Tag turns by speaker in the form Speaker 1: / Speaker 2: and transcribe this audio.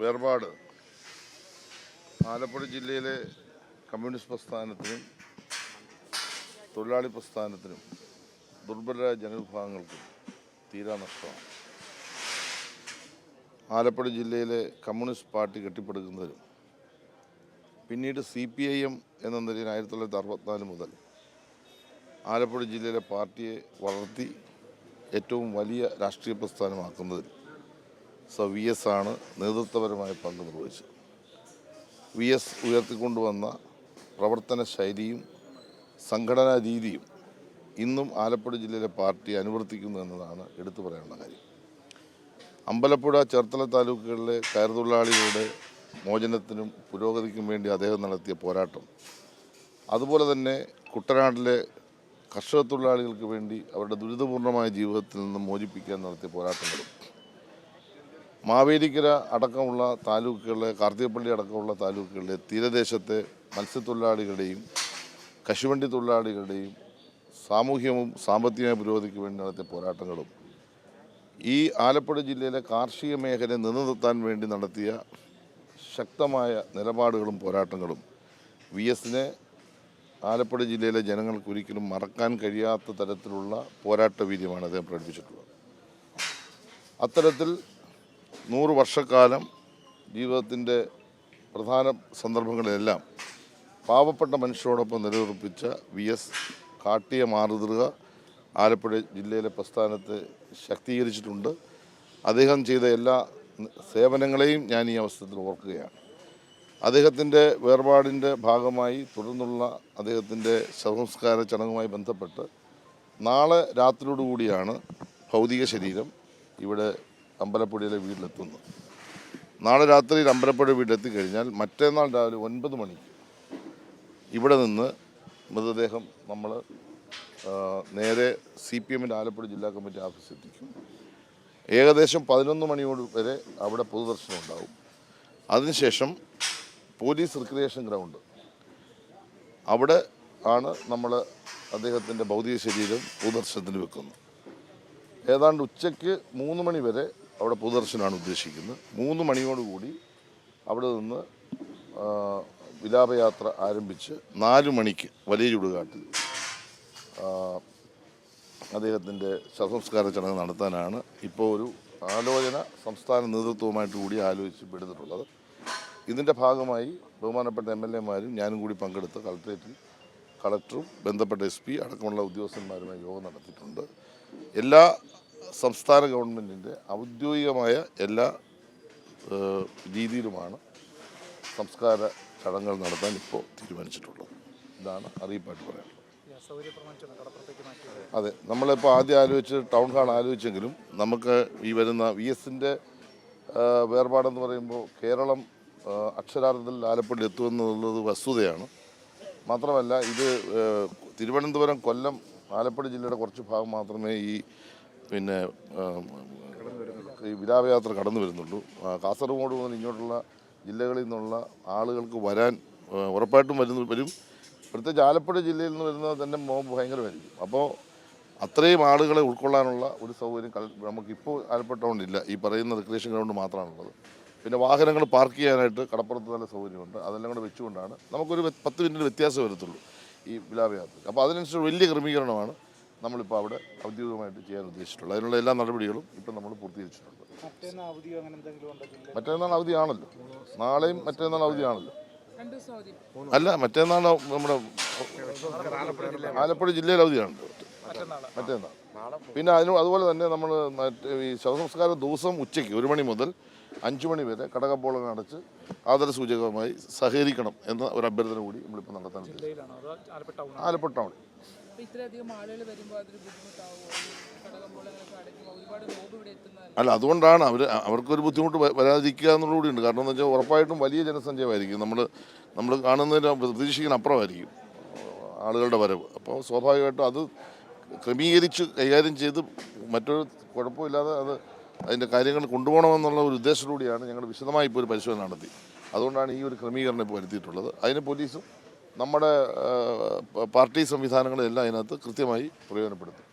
Speaker 1: വേർപാട്. ആലപ്പുഴ ജില്ലയിലെ കമ്മ്യൂണിസ്റ്റ് പ്രസ്ഥാനത്തിനും തൊഴിലാളി പ്രസ്ഥാനത്തിനും ദുർബലരായ ജനവിഭാഗങ്ങൾക്കും തീരാ നഷ്ടമാണ്. ആലപ്പുഴ ജില്ലയിലെ കമ്മ്യൂണിസ്റ്റ് പാർട്ടി കെട്ടിപ്പടുക്കുന്നതിലും പിന്നീട് സി പി ഐ എം എന്ന നിലയിൽ ആയിരത്തി തൊള്ളായിരത്തി അറുപത്തിനാല് മുതൽ ആലപ്പുഴ ജില്ലയിലെ പാർട്ടിയെ വളർത്തി ഏറ്റവും വലിയ രാഷ്ട്രീയ പ്രസ്ഥാനമാക്കുന്നതിൽ സ വി എസ് ആണ് നേതൃത്വപരമായ പങ്ക് നിർവഹിച്ചത്. വി എസ് ഉയർത്തിക്കൊണ്ടുവന്ന പ്രവർത്തന ശൈലിയും സംഘടനാ രീതിയും ഇന്നും ആലപ്പുഴ ജില്ലയിലെ പാർട്ടി അനുവർത്തിക്കുന്നു എന്നതാണ് എടുത്തു പറയാനുള്ള കാര്യം. അമ്പലപ്പുഴ ചേർത്തല താലൂക്കുകളിലെ കയറുതൊഴിലാളികളുടെ മോചനത്തിനും പുരോഗതിക്കും വേണ്ടി അദ്ദേഹം നടത്തിയ പോരാട്ടം. അതുപോലെ തന്നെ കുട്ടനാട്ടിലെ കർഷക തൊഴിലാളികൾക്ക് വേണ്ടി അവരുടെ ദുരിതപൂർണമായ ജീവിതത്തിൽ നിന്ന് മോചിപ്പിക്കാൻ നടത്തിയ പോരാട്ടങ്ങളും മാവേലിക്കര അടക്കമുള്ള താലൂക്കുകളിലെ കാർത്തികപ്പള്ളി അടക്കമുള്ള താലൂക്കുകളിലെ തീരദേശത്തെ മത്സ്യത്തൊഴിലാളികളുടെയും കശുവണ്ടി തൊഴിലാളികളുടെയും സാമൂഹ്യവും സാമ്പത്തികമായ പുരോഗതിക്ക് വേണ്ടി നടത്തിയ പോരാട്ടങ്ങളും ഈ ആലപ്പുഴ ജില്ലയിലെ കാർഷിക മേഖലയെ നിലനിർത്താൻ വേണ്ടി നടത്തിയ ശക്തമായ നിലപാടുകളും പോരാട്ടങ്ങളും വി എസിനെ ആലപ്പുഴ ജില്ലയിലെ ജനങ്ങൾക്ക് ഒരിക്കലും മറക്കാൻ കഴിയാത്ത തരത്തിലുള്ള പോരാട്ട വീര്യമാണ് അദ്ദേഹം പ്രകടിപ്പിച്ചിട്ടുള്ളത്. അത്തരത്തിൽ നൂറ് വർഷക്കാലം ജീവിതത്തിന്റെ പ്രധാന സന്ദർഭങ്ങളിലെല്ലാം പാവപ്പെട്ട മനുഷ്യരോടൊപ്പം നിലയുറപ്പിച്ച വി എസ് കാട്ടിയ മാറുതൃക ആലപ്പുഴ ജില്ലയിലെ പ്രസ്ഥാനത്തെ ശക്തീകരിച്ചിട്ടുണ്ട്. അദ്ദേഹം ചെയ്ത എല്ലാ സേവനങ്ങളെയും ഞാൻ ഈ അവസരത്തിൽ ഓർക്കുകയാണ്. അദ്ദേഹത്തിന്റെ വേർപാടിന്റെ ഭാഗമായി തുടർന്നുള്ള അദ്ദേഹത്തിന്റെ ശവസംസ്കാര ചടങ്ങുമായി ബന്ധപ്പെട്ട് നാളെ രാത്രിയോടുകൂടിയാണ് ഭൗതിക ശരീരം ഇവിടെ അമ്പലപ്പുഴയിലെ വീട്ടിലെത്തുന്നു. നാളെ രാത്രി അമ്പലപ്പുഴ വീട്ടിലെത്തി കഴിഞ്ഞാൽ മറ്റന്നാൾ രാവിലെ ഒൻപത് മണിക്ക് ഇവിടെ നിന്ന് മൃതദേഹം നമ്മൾ നേരെ സി പി എമ്മിന്റെ ആലപ്പുഴ ജില്ലാ കമ്മിറ്റി ഓഫീസിൽ എത്തിക്കും. ഏകദേശം പതിനൊന്ന് മണിയോട് വരെ അവിടെ പൊതുദർശനം ഉണ്ടാവും. അതിനുശേഷം പോലീസ് റിക്രിയേഷൻ ഗ്രൗണ്ട്. അവിടെ ആണ് നമ്മൾ അദ്ദേഹത്തിന്റെ ഭൗതിക ശരീരം പൊതുദർശനത്തിന് വെക്കുന്നത്. ഏതാണ്ട് ഉച്ചയ്ക്ക് മൂന്ന് മണി വരെ അവിടെ പൊതുദർശനമാണ് ഉദ്ദേശിക്കുന്നത്. മൂന്ന് മണിയോടുകൂടി അവിടെ നിന്ന് വിലാപയാത്ര ആരംഭിച്ച് നാല് മണിക്ക് വലിയ ചുടുകാട്ടിൽ അദ്ദേഹത്തിന്റെ ശവസംസ്കാര ചടങ്ങ് നടത്താനാണ് ഇപ്പോൾ ഒരു ആലോചന സംസ്ഥാന നേതൃത്വവുമായിട്ട് കൂടി ആലോചിച്ച് എടുത്തിട്ടുള്ളത് ഇതിന്റെ ഭാഗമായി ബഹുമാനപ്പെട്ട എം എൽ എമാരും ഞാനും കൂടി പങ്കെടുത്ത് കളക്ട്രേറ്റിൽ കളക്ടറും ബന്ധപ്പെട്ട എസ് പി അടക്കമുള്ള ഉദ്യോഗസ്ഥന്മാരുമായി യോഗം നടത്തിയിട്ടുണ്ട്. എല്ലാ സംസ്ഥാന ഗവൺമെന്റിന്റെ ഔദ്യോഗികമായ എല്ലാ രീതിയിലുമാണ് സംസ്കാര ചടങ്ങുകൾ നടത്താൻ ഇപ്പോൾ തീരുമാനിച്ചിട്ടുള്ളത്. ഇതാണ് അറിയിപ്പായിട്ട് പറയാനുള്ളത്. അതെ നമ്മളിപ്പോൾ ആദ്യം ആലോചിച്ച് ടൗൺ ഹാൾ ആലോചിച്ചെങ്കിലും നമുക്ക് ഈ വരുന്ന വി എസിന്റെ വേർപാടെന്ന് പറയുമ്പോൾ കേരളം അക്ഷരാർത്ഥത്തിൽ ആലപ്പുഴ എത്തുമെന്നുള്ളത് വസ്തുതയാണ്. മാത്രമല്ല ഇത് തിരുവനന്തപുരം കൊല്ലം ആലപ്പുഴ ജില്ലയുടെ കുറച്ച് ഭാഗം മാത്രമേ ഈ പിന്നെ വിലാപയാത്ര കടന്നു വരുന്നുള്ളൂ. കാസർഗോഡ് മുതൽ ഇങ്ങോട്ടുള്ള ജില്ലകളിൽ നിന്നുള്ള ആളുകൾക്ക് വരാൻ ഉറപ്പായിട്ടും വരുന്നു വരും. പ്രത്യേകിച്ച് ആലപ്പുഴ ജില്ലയിൽ നിന്ന് വരുന്നത് തന്നെ ഭയങ്കരമായിരിക്കും. അപ്പോൾ അത്രയും ആളുകളെ ഉൾക്കൊള്ളാനുള്ള ഒരു സൗകര്യം നമുക്കിപ്പോൾ ആലപ്പുഴ ടൗണിലില്ല ഈ പറയുന്ന റിക്രിയേഷൻ ഗ്രൗണ്ട് മാത്രമാണുള്ളത്. പിന്നെ വാഹനങ്ങൾ പാർക്ക് ചെയ്യാനായിട്ട് കടപ്പുറത്ത് നല്ല സൗകര്യമുണ്ട്. അതെല്ലാം കൂടെ വെച്ചുകൊണ്ടാണ് നമുക്കൊരു പത്ത് മിനിറ്റ് വ്യത്യാസം വരത്തുള്ളൂ ഈ വിലാപയാത്ര അപ്പോൾ അതിനനുസരിച്ച് വലിയ ക്രമീകരണമാണ്. നമ്മളിപ്പോൾ അവിടെ ഔദ്യോഗികമായിട്ട് ചെയ്യാൻ ഉദ്ദേശിച്ചിട്ടുള്ളത് അതിനുള്ള എല്ലാ നടപടികളും ഇപ്പം നമ്മൾ പൂർത്തീകരിച്ചിട്ടുണ്ട്. മറ്റേന്നാൾ അവധിയാണല്ലോ നാളെയും മറ്റേന്നാൾ അവധിയാണല്ലോ അല്ല മറ്റേന്നാൾ നമ്മുടെ ആലപ്പുഴ ജില്ലയിൽ
Speaker 2: അവധിയാണല്ലോ
Speaker 1: മറ്റേന്നാൾ. പിന്നെ അതിന് അതുപോലെ തന്നെ നമ്മൾ മറ്റേ ഈ ശവസംസ്കാര ദിവസം ഉച്ചയ്ക്ക് ഒരു മണി മുതൽ അഞ്ചു മണി വരെ കടകപ്പോളം അടച്ച് ആദരസൂചകമായി സഹകരിക്കണം എന്ന ഒരു അഭ്യർത്ഥന കൂടി നമ്മളിപ്പോൾ നടത്താൻ ഉദ്ദേശിക്കുന്നു.
Speaker 2: ജില്ലയിലാണോ ആലപ്പുഴ ടൗൺ
Speaker 1: ആലപ്പുഴ ടൗണിൽ.
Speaker 3: ഇത്രയധികം ഇവിടെ എത്തുന്നതല്ല?
Speaker 1: അല്ല അതുകൊണ്ടാണ് അവർ അവർക്കൊരു ബുദ്ധിമുട്ട് വരാതിരിക്കുക എന്നുള്ളത് ഉണ്ട്. കാരണം എന്ന് വെച്ചാൽ ഉറപ്പായിട്ടും വലിയ ജനസഞ്ചയമായിരിക്കും നമ്മൾ നമ്മൾ കാണുന്നതിന് പ്രതീക്ഷിക്കുന്ന അപ്പുറമായിരിക്കും ആളുകളുടെ വരവ്. അപ്പോൾ സ്വാഭാവികമായിട്ടും അത് ക്രമീകരിച്ച് കൈകാര്യം ചെയ്ത് മറ്റൊരു കുഴപ്പമില്ലാതെ അത് അതിന്റെ കാര്യങ്ങൾ കൊണ്ടുപോകണമെന്നുള്ള ഒരു ഉദ്ദേശത്തോടെയാണ് ഞങ്ങൾ വിശദമായി ഇപ്പോൾ ഒരു പരിശോധന നടത്തി. അതുകൊണ്ടാണ് ഈ ഒരു ക്രമീകരണം ഇപ്പോൾ വരുത്തിയിട്ടുള്ളത്. അതിന് പോലീസും നമ്മുടെ പാർട്ടി സംവിധാനങ്ങളെല്ലാം അതിനകത്ത് കൃത്യമായി പ്രയോജനപ്പെടുത്തും.